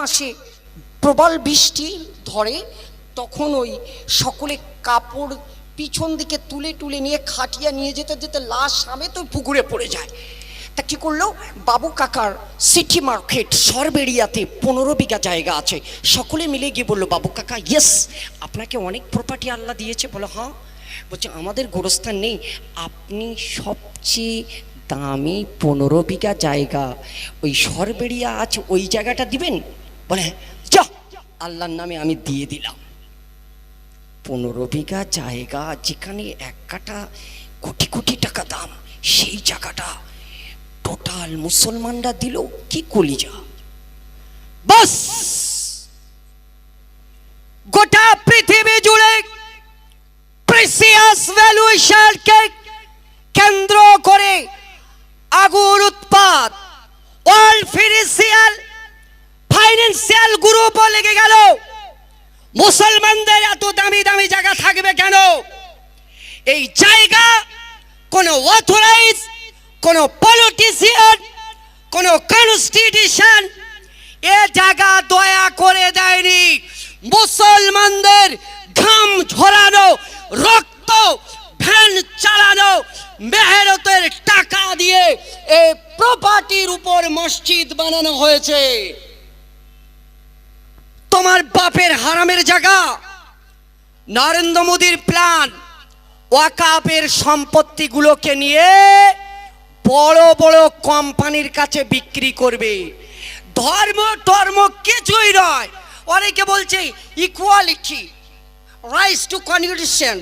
মাসে প্রবল বৃষ্টি ধরে, তখন ওই সকলে কাপড় পিছন দিকে তুলে তুলে নিয়ে খাটিয়া নিয়ে যেতে যেতে লাশ সামে তো পুকুরে পড়ে যায়। তা কি করল? বাবু কাকার সিটি মার্কেট সরবেরিয়াতে পনেরো বিঘা জায়গা আছে। সকলে মিলে গিয়ে বলল, বাবু কাকা ইয়েস আপনাকে অনেক প্রপার্টি আল্লাহ দিয়েছে। বলো হ্যাঁ। বলছে, আমাদের গোরস্থান নেই। আপনি সবচেয়ে দামি পনেরো বিঘা জায়গা ওই সরবেরিয়া আছে, ওই জায়গাটা দিবেন? বলে যা আল্লাহর নামে আমি দিয়ে দিলাম। পনেরো বিঘা জায়গা, যেখানে এক কাটা কোটি কোটি টাকা দাম, সেই জায়গাটা টোটাল মুসলমানরা দিল কি কলিজা। বাস! গোটা পৃথিবী জুড়ে প্রেসিয়াস ভ্যালুয়েশনকে কেন্দ্র করে ফাইন্যান্সিয়াল গ্রুপ লেগে গেল। মুসলমানদের এত দামি দামি জায়গা থাকবে কেন? এই জায়গা কোনো অথরাইজ কোনো পলিটিশিয়ান কোনো কনস্টিটিউশন এ জায়গা দয়া করে দেয়নি। মুসলমানদের ঘাম ঝরানো, রক্ত ভ্যান চালানো মেহরতের টাকা দিয়ে এই প্রপার্টির উপর মসজিদ বানানো হয়েছে। তোমার বাপের হারামের জায়গা। নরেন্দ্র মোদীর প্ল্যান ওয়াকাপের সম্পত্তিগুলোকে নিয়ে বড় বড় কোম্পানির কাছে বিক্রি করবে। ধর্ম ধর্ম কিছুই নয়। অনেকে বলছে ইকুয়ালিটি রাইস টু কনস্টিটিউশন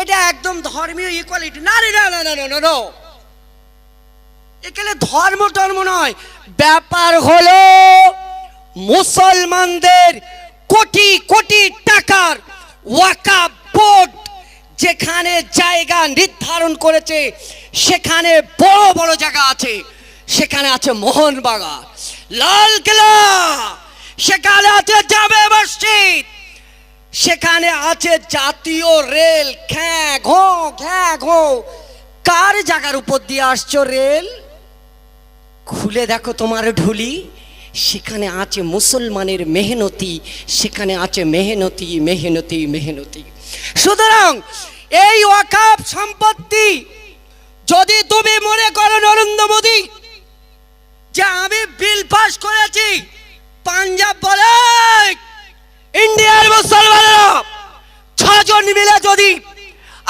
এটা একদম ধর্মীয় ইকুয়ালিটি না রে, না না না না না এখানে ধর্ম ধর্ম নয়। ব্যাপার হলো মুসলমানদের কোটি কোটি টাকার ওয়াকাব বোর্ড যেখানে জায়গা নির্ধারণ করেছে, সেখানে বড় বড় জায়গা আছে। সেখানে আছে মোহনবাগান। লালকেলা সেখানে আছে জামে মসজিদ। সেখানে আছে জাতীয় রেল। খ্যাঁ ঘো ঘ্যাঁ ঘো কার জায়গার উপর দিয়ে আসছো রেল? খুলে দেখো তোমার ঢুলি। সেখানে আছে মুসলমানের মেহনতি, সেখানে আছে মেহনতি মেহনতি মেহনতি। সুতরাং এই ওয়াকাব সম্পত্তি যদি তুমি মনে করো নরেন্দ্র মোদী, যে আমি বিল পাস করেছি, পাঞ্জাব বলে, ইন্ডিয়ার মুসলমানেরা ছজন মিলে যদি,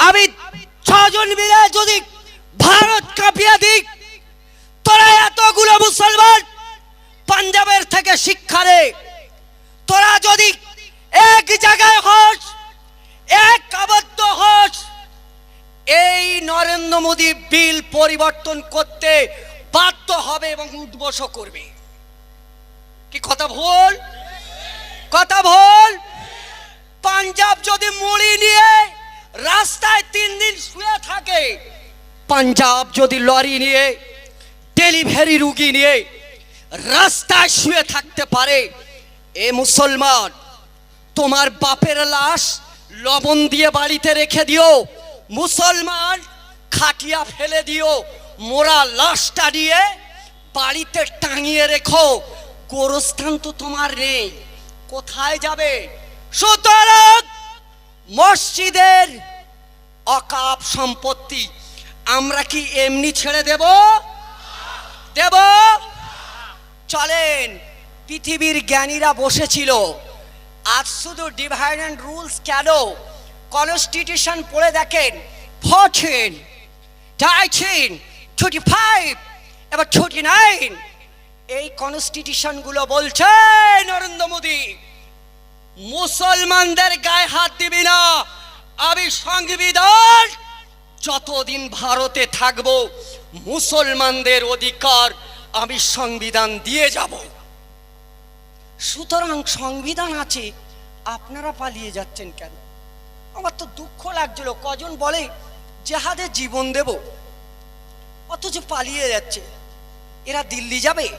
আমি ছজন মিলে যদি ভারত কাঁপিয়ে দিই, তোরা এতগুলো মুসলমান পাঞ্জাবের থেকে শিক্ষা রে তোরা যদি এক জায়গায় হস, এক আবদ্ধ হস, এই নরেন্দ্র মোদী বিল পরিবর্তন করতে বাধ্য হবে এবং উদ্বস করবে। কি কথা ভুল? কথা ভুল? পাঞ্জাব যদি মুড়ি নিয়ে রাস্তায় তিন দিন শুয়ে থাকে, পাঞ্জাব যদি লরি নিয়ে, ডেলিভারি রুগী নিয়ে রাস্তায় শুয়ে থাকতে পারে। এ মুসলমান, তোমার বাপের লাশ লবণ দিয়ে বাড়িতে রেখে দিও। মুসলমান, খাটিয়া ফেলে দিও। মোরা লাশটা দিয়ে বাড়িতে টাঙিয়ে রেখো। গোরস্থান তো তোমার নেই। কোথায় যাবে? সুতরাং মসজিদের অকাপ সম্পত্তি আমরা কি এমনি ছেড়ে দেব? দেব। চলেন, পৃথিবীর জ্ঞানীরা বসেছিল। আজ শুধু ডিভাইড অ্যান্ড রুলস কেন? কনস্টিটিউশন পড়ে দেখেন, ফোরটিন নাইনটিন টোয়েন্টি ফাইভ, এবার টোয়েন্টি নাইন। এই কনস্টিটিউশনগুলো বলছে, নরেন্দ্র মোদী, মুসলমানদের গায়ে হাত দিবি না, আমি সংবিধান, যতদিন ভারতে থাকব, মুসলমানদের অধিকার আমি সংবিধান দিয়ে যাব। সুতরাং সংবিধান আছে, আপনারা পালিয়ে যাচ্ছেন কেন? আমার তো দুঃখ লাগছিল, কজন বলে জেহাদে জীবন দেব। অথচ পালিয়ে যাচ্ছে। এরা দিল্লি যাবে?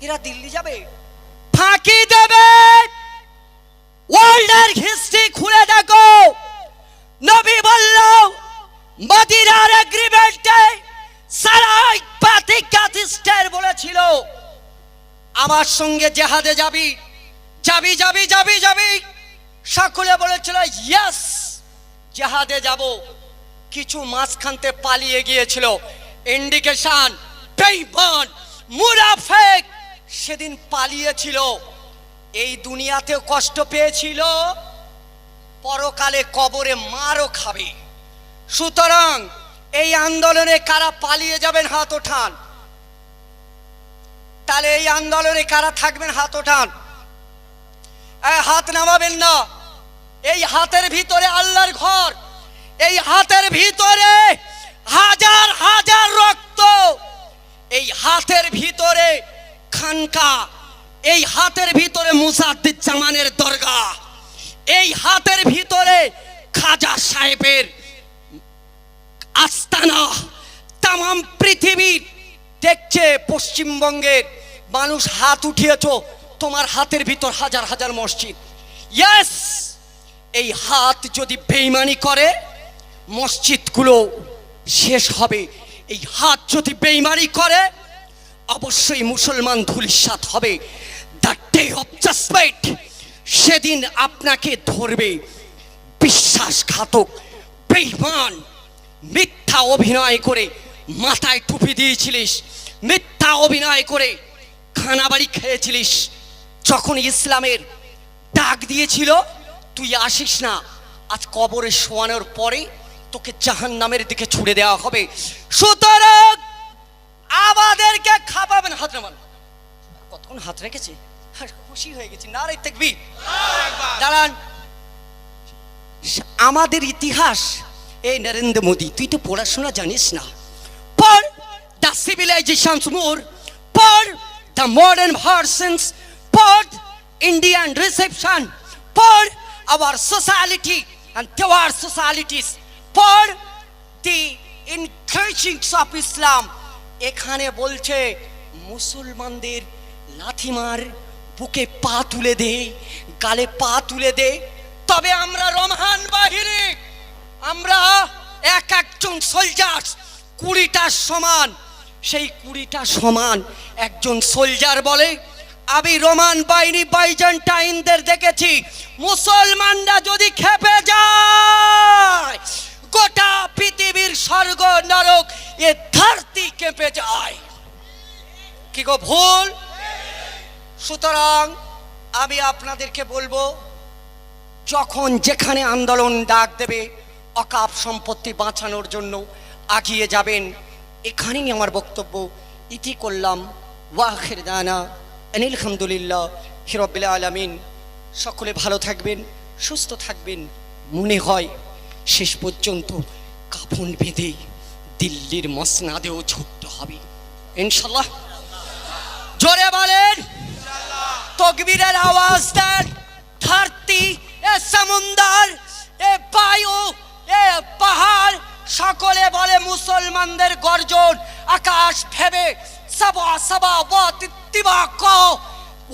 এরা দিল্লি যাবে? ফাঁকি দেবে! ওয়ার্ল্ডের হিস্ট্রি খুলে দেখো! নবী বলল, মদিনার এগ্রিমেন্টে আমার সঙ্গে জেহাদে যাবি? যাবি যাবি যাবি যাবি? সকলে বলেছিল ইয়াস জেহাদে যাব। কিছু মাঝখানতে পালিয়ে গিয়েছিল। ইন্ডিকেশন বেইমান মুরাফেক সেদিন পালিয়েছিল। এই দুনিয়াতেও কষ্ট পেয়েছিল, পরকালে কবরে মারও খাবে। সুতরাং এই আন্দোলনে কারা পালিয়ে যাবেন হাত ওঠান? তাহলে এই আন্দোলনে কারা থাকবেন? হাত ওঠান। হাত নামাবেন না। এই হাতের ভিতরে আল্লাহর ঘর। এই হাতের ভিতরে হাজার হাজার রক্ত। এই হাতের ভিতরে খানকা। এই হাতের ভিতরে মুসাদ্দিদ জামানের দরগা এই হাতের ভিতরে খাজা সাহেবের আস্তানা। তাম পৃথিবীর দেখছে পশ্চিমবঙ্গের মানুষ হাত উঠিয়েছ, তোমার হাতের ভিতর হাজার হাজার মসজিদ। ইয়েস এই হাত যদি বেইমানি করে, মসজিদগুলো শেষ হবে। এই হাত যদি বেইমানি করে, অবশ্যই মুসলমান ধুলিসাত হবে। দ্য ডে অফ জাজমেন্ট সেদিন আপনাকে ধরবে। বিশ্বাসঘাতক বেইমান মিথ্যা অভিনয় করে মাথায় টুপি দিয়েছিলিস। মিথ্যা অভিনয় করে খানাবাড়ি খেয়েছিলিস। যখন ইসলামের ডাক দিয়েছিল, তুই আসিস না, আজ কবরে শোয়ানোর পরে তোকে জাহান নামের দিকে ছুড়ে দেওয়া হবে। সুতরাং আমাদেরকে খাপাবেন হাত নামান কতক্ষণ হাত রেখেছে? খুশি হয়ে গেছি। না রে দেখবি দাঁড়ান। আমাদের ইতিহাস এই নরেন্দ্র মোদী, তুই তো পড়াশোনা জানিস না। সিভিলাইজেশনস মোর পড় দ্য মডার্ন ভার্সনস পড় ইন্ডিয়ান রিসেপশন পড় our society and their societies পড় দি ইনকারেজিংস অফ ইসলাম এখানে বলছে, মুসলমানদের লাথিমার বুকে পা তুলে দে, গালে পা তুলে দে, তবে আমরা রমহান বাহিনী, আমরা এক একজন সোলজার কুড়িটার সমান সেই কুড়িটা সমান। একজন সোলজার বলে, আমি রোমান বাহিনী বাইজেন্টাইনদের দেখেছি। মুসলমানরা যদি খেপে যায়, গোটা পৃথিবীর স্বর্গ নরক এ ধরতি কেঁপে যায়। কি গো ভুল? সুতরাং আমি আপনাদেরকে বলব, যখন যেখানে আন্দোলন ডাক দেবে, অকাপ সম্পত্তি বাঁচানোর জন্য আগিয়ে যাবেন। এখানেই আমার বক্তব্য। ইতি করলাম। ওয়াখের দানা অনিল আলহামদুলিল্লাহ হিরবিল্লা আলমিন। সকলে ভালো থাকবেন, সুস্থ থাকবেন। মনে হয় শেষ পর্যন্ত কাফন বেঁধে দিল্লির মসনাদেও ছুটতে হবে। ইনশাল্লাহ জোরে বলেন। তকবীরের আওয়াজ দেন। ধরতি এ সমুন্দর, এ বায়ু, এ পাহাড় সকলে বলে মুসলমানদের গর্জন, আকাশ ভেবে, সাবা সাবা তিবা ক,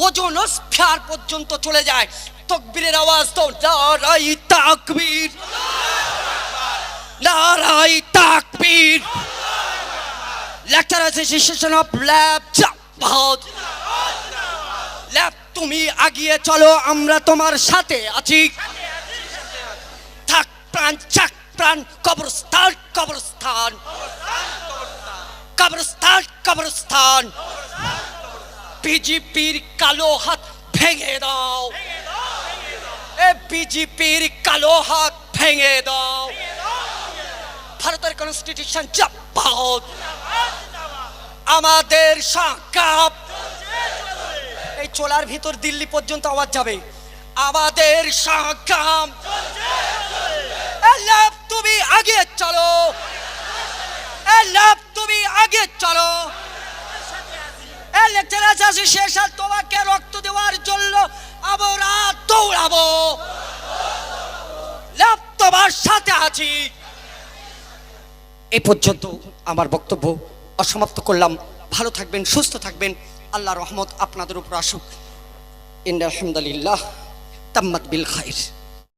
ওজন স্ফিয়ার পর্যন্ত চলে যায়। তকবীরের আওয়াজ তো, নারাই তাকবীর। নারাই তাকবীর। লেকচার অ্যাসোসিয়েশন অফ ল্যাব চাপাত ল্যাব, তুমি আগিয়ে চলো, আমরা তোমার সাথে আছি। থাক, প্রাণ, চাক। প্রাণ, কবরস্থান কবরস্থান। কবরস্থান কবরস্থান। বিজেপির কালো হাত ভেঙে দাও। এ বিজেপির কালো হাত ভেঙে দাও। ভারতের কনস্টিটিউশন জাপাত আমাদের সাকাপ এই চোলার ভিতর দিল্লি পর্যন্ত আওয়াজ যাবে। আমাদের সাকাম তুমি আগে চলো। লাভ, তুমি আগে চলো। শেষ, আর তোমাকে রক্ত দেওয়ার জন্য আমরা দৌড়াবো। লাভ তোমার সাথে আছি। এই পর্যন্ত আমার বক্তব্য অসমাপ্ত করলাম। ভালো থাকবেন, সুস্থ থাকবেন। আল্লাহ রহমত আপনাদের উপর আসুক। ইন্দালহামদুলিল্লাহ তাম্মাদ বিল খাইর।